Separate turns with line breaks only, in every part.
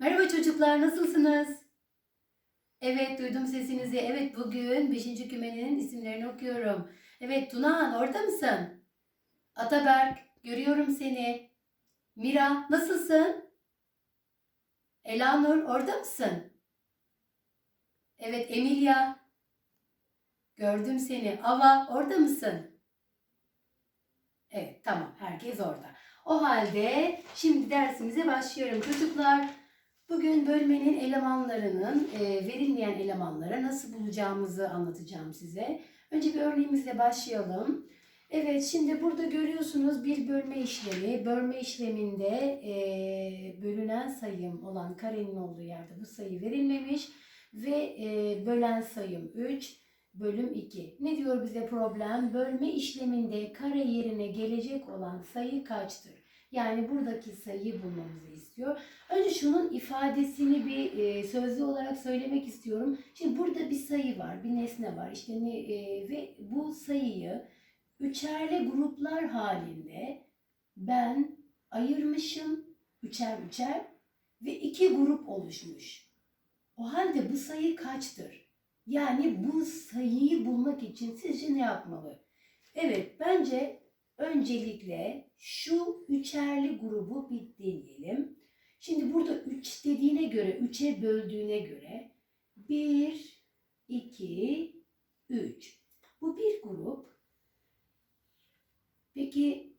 Merhaba çocuklar, nasılsınız? Evet, duydum sesinizi. Evet, bugün 5. kümenin isimlerini okuyorum. Evet, Tunahan orada mısın? Ataberk, görüyorum seni. Mira, nasılsın? Elanur, orada mısın? Evet, Emilia. Gördüm seni. Ava, orada mısın? Evet, tamam. Herkes orada. O halde şimdi dersimize başlıyorum. Çocuklar, Bugün bölmenin elemanlarının e, verilmeyen elemanlara nasıl bulacağımızı anlatacağım size. Önce bir örneğimizle başlayalım. Evet şimdi burada görüyorsunuz bir bölme işlemi. Bölme işleminde e, bölünen sayım olan karenin olduğu yerde bu sayı verilmemiş. Ve e, bölen sayım 3 bölüm 2. Ne diyor bize problem? Bölme işleminde kare yerine gelecek olan sayı kaçtır? Yani buradaki sayıyı bulmamızı istiyor. Önce şunun ifadesini bir e, sözlü olarak söylemek istiyorum. Şimdi burada bir sayı var, bir nesne var. İşte ne e, ve bu sayıyı üçerli gruplar halinde ben ayırmışım üçer üçer ve iki grup oluşmuş. O halde bu sayı kaçtır? Yani bu sayıyı bulmak için sizce ne yapmalı? Evet, bence öncelikle şu üçerli grubu bir deneyelim. Şimdi burada 3 dediğine göre, 3'e böldüğüne göre 1, 2, 3. Bu bir grup. Peki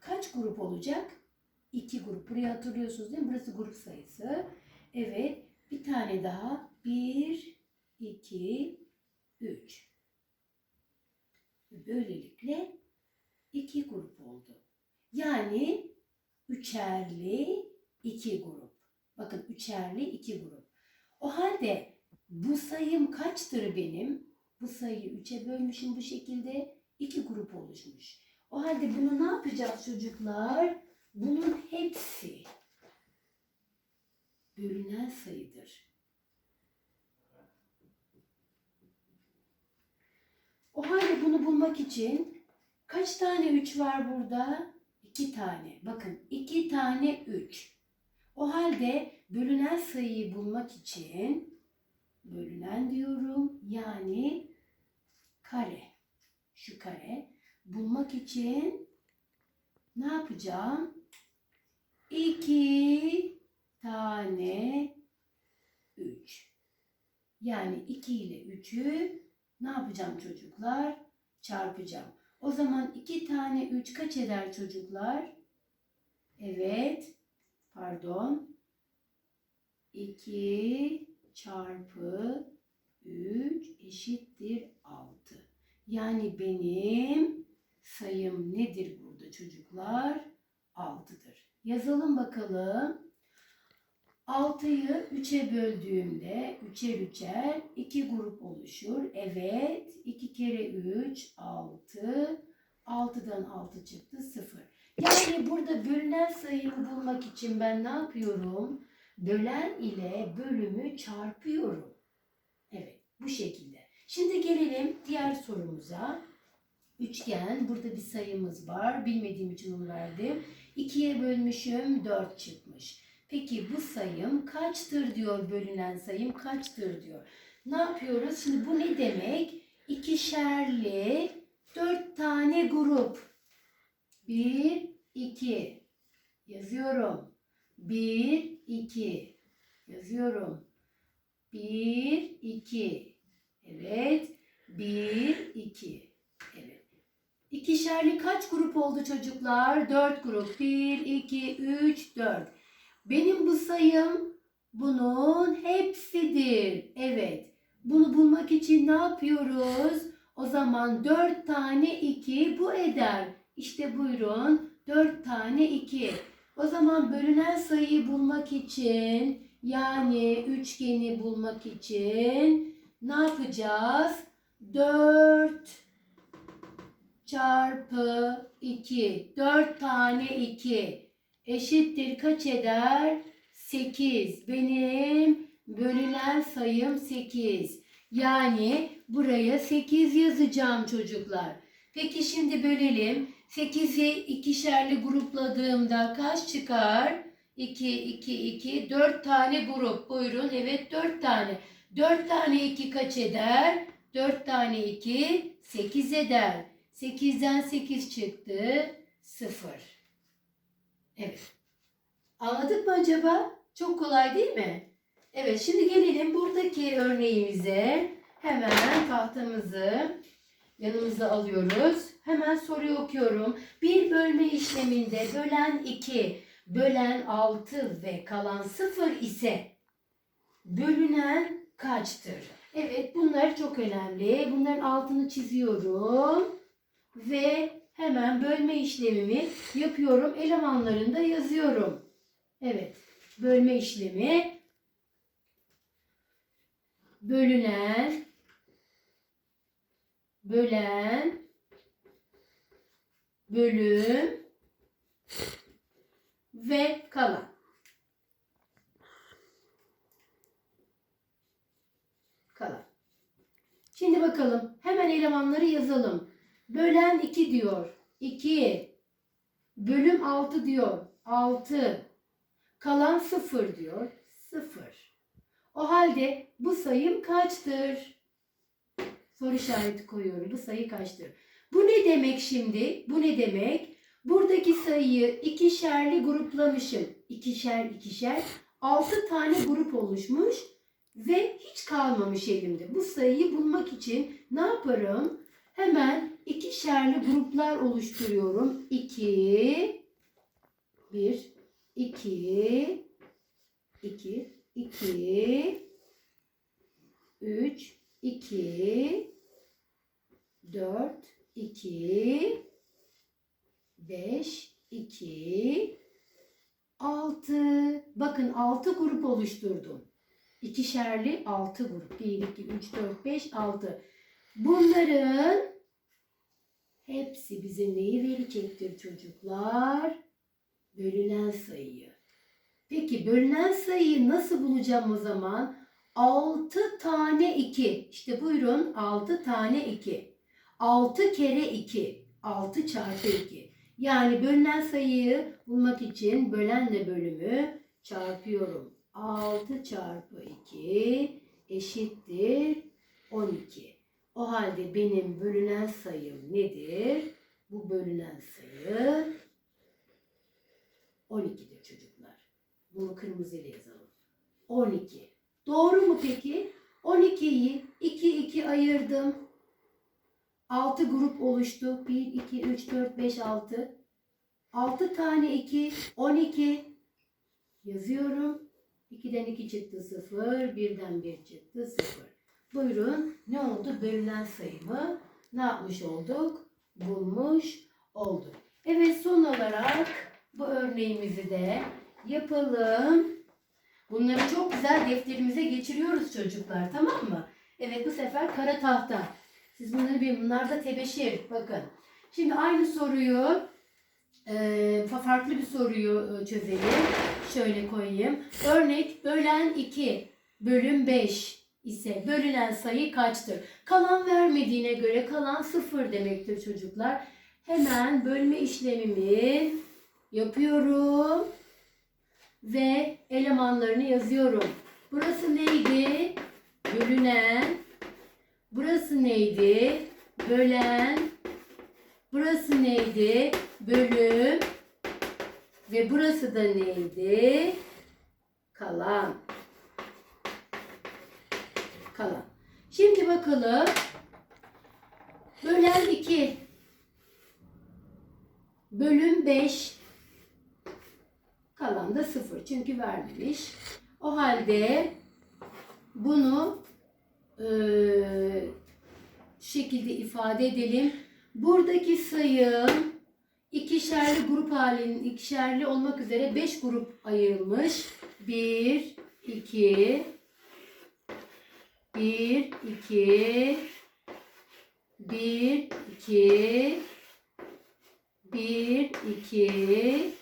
kaç grup olacak? 2 grup. Burayı hatırlıyorsunuz değil mi? Burası grup sayısı. Evet. Bir tane daha. 1, 2, 3. Böylelikle iki grup oldu. Yani üçerli iki grup. Bakın üçerli iki grup. O halde bu sayım kaçtır benim? Bu sayıyı üçe bölmüşüm bu şekilde. iki grup oluşmuş. O halde bunu ne yapacağız çocuklar? Bunun hepsi bölünen sayıdır. O halde bunu bulmak için kaç tane 3 var burada? 2 tane. Bakın 2 tane 3. O halde bölünen sayıyı bulmak için bölünen diyorum. Yani kare. Şu kare. Bulmak için ne yapacağım? 2 tane 3. Yani 2 ile 3'ü ne yapacağım çocuklar? Çarpacağım. O zaman 2 tane 3 kaç eder çocuklar? Evet. Pardon. 2 çarpı 3 eşittir 6. Yani benim sayım nedir burada çocuklar? 6'dır. Yazalım bakalım. 6'yı 3'e böldüğümde 3'er 3'er 2 grup oluşur. Evet 2 kere 3 6. 6'dan 6 çıktı 0. Yani burada bölünen sayımı bulmak için ben ne yapıyorum? Bölen ile bölümü çarpıyorum. Evet bu şekilde. Şimdi gelelim diğer sorumuza. Üçgen burada bir sayımız var. Bilmediğim için onu verdim. 2'ye bölmüşüm 4 çıkmış. Peki bu sayım kaçtır diyor bölünen sayım kaçtır diyor. Ne yapıyoruz? Şimdi bu ne demek? İkişerli dört tane grup. Bir, iki. Yazıyorum. Bir, iki. Yazıyorum. Bir, iki. Evet. Bir, iki. Evet. İkişerli kaç grup oldu çocuklar? Dört grup. Bir, iki, üç, dört. Benim bu sayım bunun hepsidir. Evet. Bunu bulmak için ne yapıyoruz? O zaman 4 tane 2 bu eder. İşte buyurun 4 tane 2. O zaman bölünen sayıyı bulmak için yani üçgeni bulmak için ne yapacağız? 4 çarpı 2. 4 tane 2 eşittir kaç eder? 8. Benim bölünen sayım 8. Yani buraya 8 yazacağım çocuklar. Peki şimdi bölelim. 8'i ikişerli grupladığımda kaç çıkar? 2, 2, 2, 4 tane grup. Buyurun. Evet 4 tane. 4 tane 2 kaç eder? 4 tane 2 8 eder. 8'den 8 çıktı. 0. Evet. Anladık mı acaba? Çok kolay değil mi? Evet şimdi gelelim buradaki örneğimize. Hemen tahtamızı yanımıza alıyoruz. Hemen soruyu okuyorum. Bir bölme işleminde bölen 2, bölen 6 ve kalan 0 ise bölünen kaçtır? Evet bunlar çok önemli. Bunların altını çiziyorum. Ve hemen bölme işlemimi yapıyorum. Elemanlarını da yazıyorum. Evet. Bölme işlemi bölünen bölen bölüm ve kalan. Kalan. Şimdi bakalım. Hemen elemanları yazalım. Bölen 2 diyor. 2. Bölüm 6 diyor. 6. Kalan 0 diyor. 0. O halde bu sayım kaçtır? Soru işareti koyuyorum. Bu sayı kaçtır? Bu ne demek şimdi? Bu ne demek? Buradaki sayıyı ikişerli gruplamışım. İkişer ikişer. 6 tane grup oluşmuş ve hiç kalmamış elimde. Bu sayıyı bulmak için ne yaparım? Hemen ikişerli gruplar oluşturuyorum. 2 1 2 2 2 3 2 4 2 5 2 6 Bakın 6 grup oluşturdum. İkişerli 6 grup. 1 2 3 4 5 6. Bunların hepsi bize neyi verecektir çocuklar? Bölünen sayıyı. Peki bölünen sayıyı nasıl bulacağım o zaman? 6 tane 2. İşte buyurun 6 tane 2. 6 kere 2. 6 çarpı 2. Yani bölünen sayıyı bulmak için bölenle bölümü çarpıyorum. 6 çarpı 2 eşittir 12. O halde benim bölünen sayım nedir? Bu bölünen sayı 12'dir çocuklar. Bunu kırmızıyla yazalım. 12. Doğru mu peki? 12'yi 2 2 ayırdım. 6 grup oluştu. 1 2 3 4 5 6. 6 tane 2 12 yazıyorum. 2'den 2 çıktı 0, 1'den 1 çıktı 0. Buyurun ne oldu? Bölünen sayımı ne yapmış olduk? Bulmuş olduk. Evet son olarak bu örneğimizi de yapalım. Bunları çok güzel defterimize geçiriyoruz çocuklar tamam mı? Evet bu sefer kara tahta. Siz bunları bir bunlar da tebeşir bakın. Şimdi aynı soruyu e, fa- farklı bir soruyu e, çözelim. Şöyle koyayım. Örnek bölen 2 bölüm 5 ise bölünen sayı kaçtır? Kalan vermediğine göre kalan 0 demektir çocuklar. Hemen bölme işlemimi yapıyorum ve elemanlarını yazıyorum. Burası neydi? Bölünen. Burası neydi? Bölen. Burası neydi? Bölüm. Ve burası da neydi? Kalan. Kalan. Şimdi bakalım. Bölen 2. Bölüm 5. Kalan da 0. Çünkü vermemiş. O halde bunu şu şekilde ifade edelim. Buradaki sayım ikişerli grup halinin ikişerli olmak üzere 5 grup ayrılmış. 1, 2, 1, 2, 1, 2, 1, 2,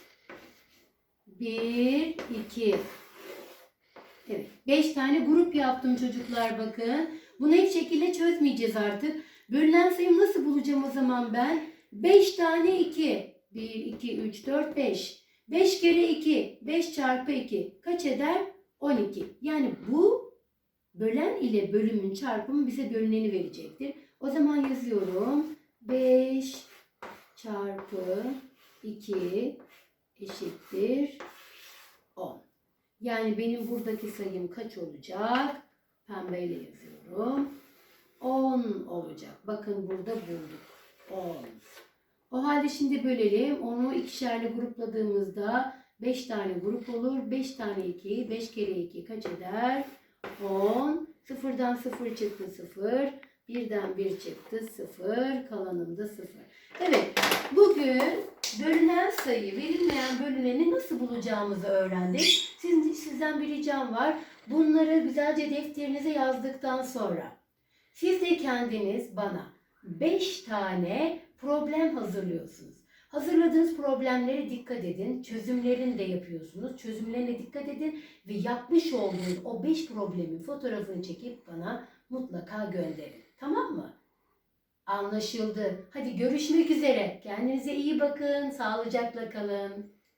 1, 2. Evet. 5 tane grup yaptım çocuklar bakın. Bunu hiç şekilde çözmeyeceğiz artık. Bölünen sayımı nasıl bulacağım o zaman ben? 5 tane 2. 1, 2, 3, 4, 5. 5 kere 2, 5 çarpı 2 kaç eder? 12. Yani bu bölen ile bölümün çarpımı bize bölüneni verecektir. O zaman yazıyorum. 5 çarpı 2 eşittir 10. Yani benim buradaki sayım kaç olacak? Pembeyle yazıyorum. 10 olacak. Bakın burada bulduk. 10. O halde şimdi bölelim. Onu ikişerli grupladığımızda 5 tane grup olur. 5 tane 2, 5 kere 2 kaç eder? 10. Sıfırdan 0 çıktı 0. Birden 1 çıktı 0. Kalanım da 0. Evet. Bugün bölünen sayı, verilmeyen bölüneni nasıl bulacağımızı öğrendik. Siz, sizden bir ricam var. Bunları güzelce defterinize yazdıktan sonra siz de kendiniz bana 5 tane problem hazırlıyorsunuz. Hazırladığınız problemlere dikkat edin. Çözümlerini de yapıyorsunuz. Çözümlerine dikkat edin ve yapmış olduğunuz o 5 problemin fotoğrafını çekip bana mutlaka gönderin. Tamam mı? Anlaşıldı. Hadi görüşmek üzere. Kendinize iyi bakın. Sağlıcakla kalın.